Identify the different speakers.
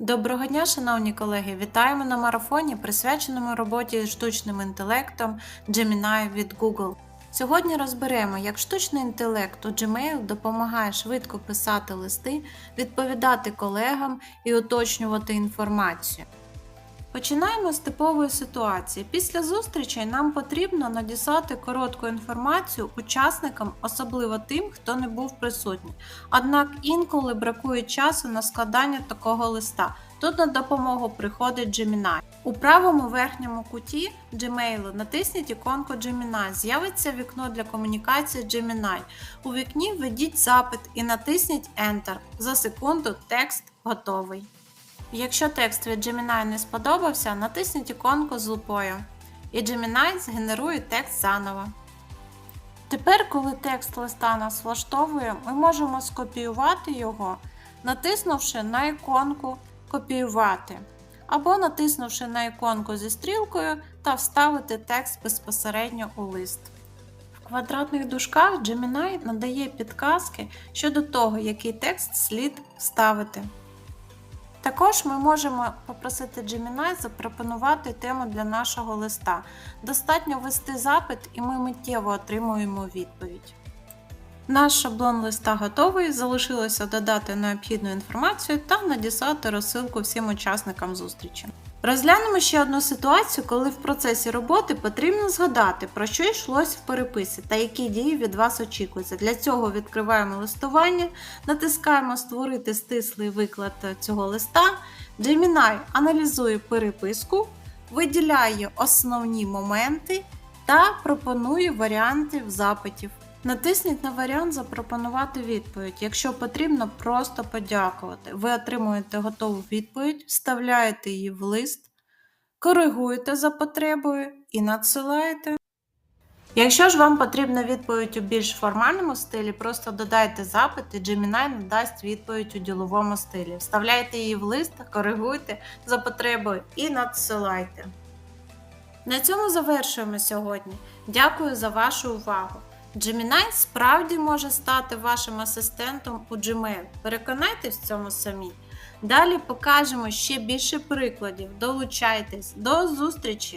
Speaker 1: Доброго дня, шановні колеги! Вітаємо на марафоні, присвяченому роботі з штучним інтелектом Gemini від Google. Сьогодні розберемо, як штучний інтелект у Gmail допомагає швидко писати листи, відповідати колегам і уточнювати інформацію. Починаємо з типової ситуації. Після зустрічей нам потрібно надіслати коротку інформацію учасникам, особливо тим, хто не був присутній. Однак інколи бракує часу на складання такого листа. Тут на допомогу приходить Gemini. У правому верхньому куті Gmail натисніть іконку Gemini. З'явиться вікно для комунікації Gemini. У вікні введіть запит і натисніть Enter. За секунду текст готовий. Якщо текст від Gemini не сподобався, натисніть іконку з лупою, і Gemini згенерує текст заново. Тепер, коли текст листа нас влаштовує, ми можемо скопіювати його, натиснувши на іконку Копіювати, або натиснувши на іконку зі стрілкою та вставити текст безпосередньо у лист. В квадратних дужках Gemini надає підказки щодо того, який текст слід вставити. Також ми можемо попросити Gemini запропонувати тему для нашого листа. Достатньо ввести запит, і ми миттєво отримуємо відповідь. Наш шаблон листа готовий. Залишилося додати необхідну інформацію та надіслати розсилку всім учасникам зустрічі. Розглянемо ще одну ситуацію, коли в процесі роботи потрібно згадати, про що йшлось в переписі та які дії від вас очікуються. Для цього відкриваємо листування, натискаємо Створити стислий виклад цього листа. Gemini аналізує переписку, виділяє основні моменти та пропонує варіанти запитів. Натисніть на варіант Запропонувати відповідь. Якщо потрібно, просто подякувати. Ви отримуєте готову відповідь, вставляєте її в лист, коригуєте за потребою і надсилаєте. Якщо ж вам потрібна відповідь у більш формальному стилі, просто додайте запит і Gemini надасть відповідь у діловому стилі. Вставляйте її в лист, коригуйте за потребою і надсилайте. На цьому завершуємо сьогодні. Дякую за вашу увагу. Gemini справді може стати вашим асистентом у Gmail. Переконайтесь в цьому самі. Далі покажемо ще більше прикладів. Долучайтесь. До зустрічі!